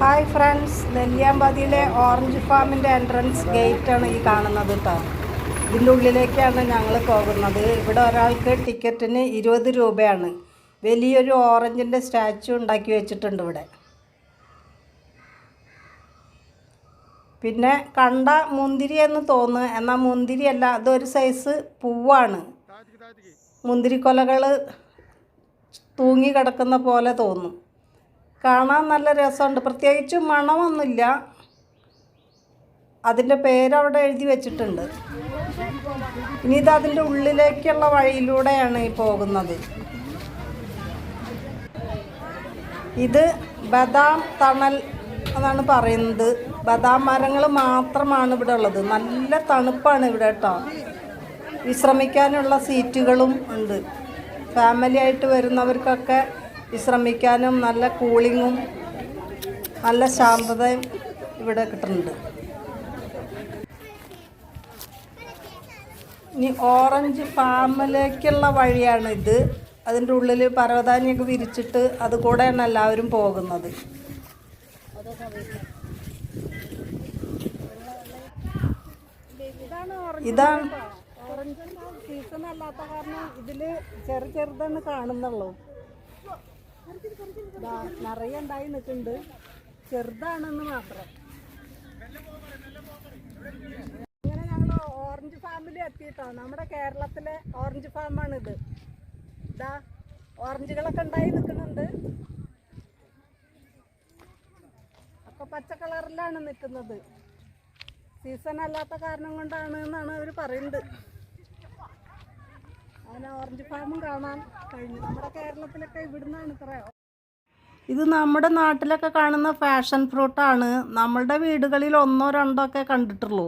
Hi friends നെല്ലിയാമ്പതിയിലെ orange ഫാമിന്റെ entrance ഗേറ്റാണ് ഈ കാണുന്നത് കേട്ടോ ഇതിന്റെ ഉള്ളിലേക്കാണ് ഞങ്ങൾ പോകുന്നത്. ഇവിടെ ഒരാൾക്ക് ടിക്കറ്റിന് ഇരുപത് രൂപയാണ്. വലിയൊരു ഓറഞ്ചിന്റെ സ്റ്റാച്ചു ഉണ്ടാക്കി വെച്ചിട്ടുണ്ട് ഇവിടെ. പിന്നെ കണ്ട മുന്തിരി എന്ന് തോന്നുന്നു. എന്നാൽ മുന്തിരിയല്ല അതൊരു സൈസ് പൂവാണ്. മുന്തിരിക്കൊലകൾ തൂങ്ങി കിടക്കുന്ന പോലെ തോന്നും. കാണാൻ നല്ല രസമുണ്ട്. പ്രത്യേകിച്ച് മണമൊന്നുമില്ല. അതിന്റെ പേരവിടെ എഴുതി വെച്ചിട്ടുണ്ട്. ഇനി ഇത് അതിന്റെ ഉള്ളിലേക്കുള്ള വഴിയിലൂടെയാണ് ഈ പോകുന്നത്. ഇത് ബദാം തണൽ എന്നാണ് പറയുന്നത്. ബദാം മരങ്ങൾ മാത്രമാണ് ഇവിടെ ഉള്ളത്. നല്ല തണുപ്പാണ് ഇവിടെ കേട്ടോ. വിശ്രമിക്കാനുള്ള സീറ്റുകളും ഉണ്ട്. ഫാമിലി ആയിട്ട് വരുന്നവർക്കൊക്കെ വിശ്രമിക്കാനും നല്ല കൂളിങ്ങും നല്ല ശാന്തതയും ഇവിടെ കിട്ടുന്നുണ്ട്. ഇനി ഓറഞ്ച് ഫാമിലേക്കുള്ള വഴിയാണ് ഇത് അതിന്റെ ഉള്ളിൽ പരവതാനിയൊക്കെ വിരിച്ചിട്ട് അതുകൂടെയാണ് എല്ലാവരും പോകുന്നത്. ഇതാണ് സീസൺ അല്ലാത്ത കാരണം ഇതിൽ ചെറു ചെറുതാണ് കാണുന്നുള്ളൂ. നിറയെ ഉണ്ടായി നിൽക്കുന്നുണ്ട്. ചെറുതാണെന്ന് മാത്രം. ഇങ്ങനെ ഞങ്ങൾ ഓറഞ്ച് ഫാമിൽ എത്തിയിട്ടോ. നമ്മുടെ കേരളത്തിലെ ഓറഞ്ച് ഫാമാണിത്. ഇതാ ഓറഞ്ചുകളൊക്കെ ഉണ്ടായി നിൽക്കുന്നുണ്ട്. ഒക്കെ പച്ച കളറിലാണ് നിൽക്കുന്നത്. സീസൺ അല്ലാത്ത കാരണം കൊണ്ടാണ് എന്നാണ് അവർ പറയുന്നത്. അങ്ങനെ ഓറഞ്ച് ഫാമും കാണാൻ കഴിഞ്ഞു. നമ്മുടെ കേരളത്തിലൊക്കെ ഇവിടുന്നാണ് ഇത്രയോ ഇത് നമ്മുടെ നാട്ടിലൊക്കെ കാണുന്ന ഫാഷൻ ഫ്രൂട്ടാണ്. നമ്മളുടെ വീടുകളിൽ ഒന്നോ രണ്ടോ ഒക്കെ കണ്ടിട്ടുള്ളൂ.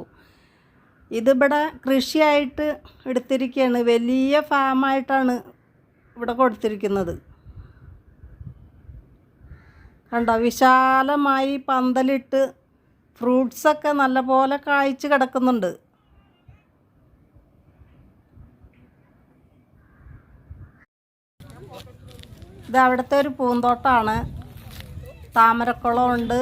ഇതിവിടെ കൃഷിയായിട്ട് എടുത്തിരിക്കുകയാണ് വലിയ ഫാമായിട്ടാണ് ഇവിടെ കൊടുത്തിരിക്കുന്നത്. കണ്ടോ? വിശാലമായി പന്തലിട്ട് ഫ്രൂട്ട്സൊക്കെ നല്ലപോലെ കായ്ച്ച് കിടക്കുന്നുണ്ട്. ഇത് അവിടുത്തെ ഒരു പൂന്തോട്ടമാണ് താമരക്കുളമുണ്ട്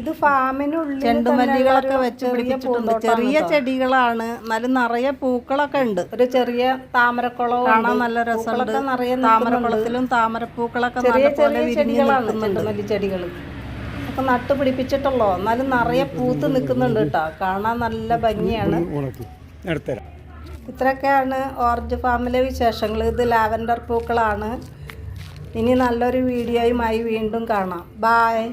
ഇത് ഫാമിനുള്ളിൽ ചെണ്ടുമല്ലികളൊക്കെ വെച്ച് പിടിപ്പിച്ചിട്ടുണ്ട് ചെറിയ ചെടികളാണ് എന്നാലും നിറയെ പൂക്കളൊക്കെ ഉണ്ട് ഒരു ചെറിയ താമരക്കുളം കാണാൻ നല്ല രസമുണ്ട് നിറയെ താമരക്കുളത്തിലും താമരപ്പൂക്കളൊക്കെ ചെറിയ ചെറിയ ചെടികളാണ് ചെണ്ടുമല്ലി ചെടികൾ ഒക്കെ നട്ട് പിടിപ്പിച്ചിട്ടുള്ളോ എന്നാലും നിറയെ പൂത്ത് നിൽക്കുന്നുണ്ട് കേട്ടോ കാണാൻ നല്ല ഭംഗിയാണ് ഇത്രയൊക്കെയാണ് ഓറഞ്ച് ഫാമിലെ വിശേഷങ്ങൾ. ഇത് ലാവൻഡർ പൂക്കളാണ്. ഇനി നല്ലൊരു വീഡിയോയുമായി വീണ്ടും കാണാം. ബായ്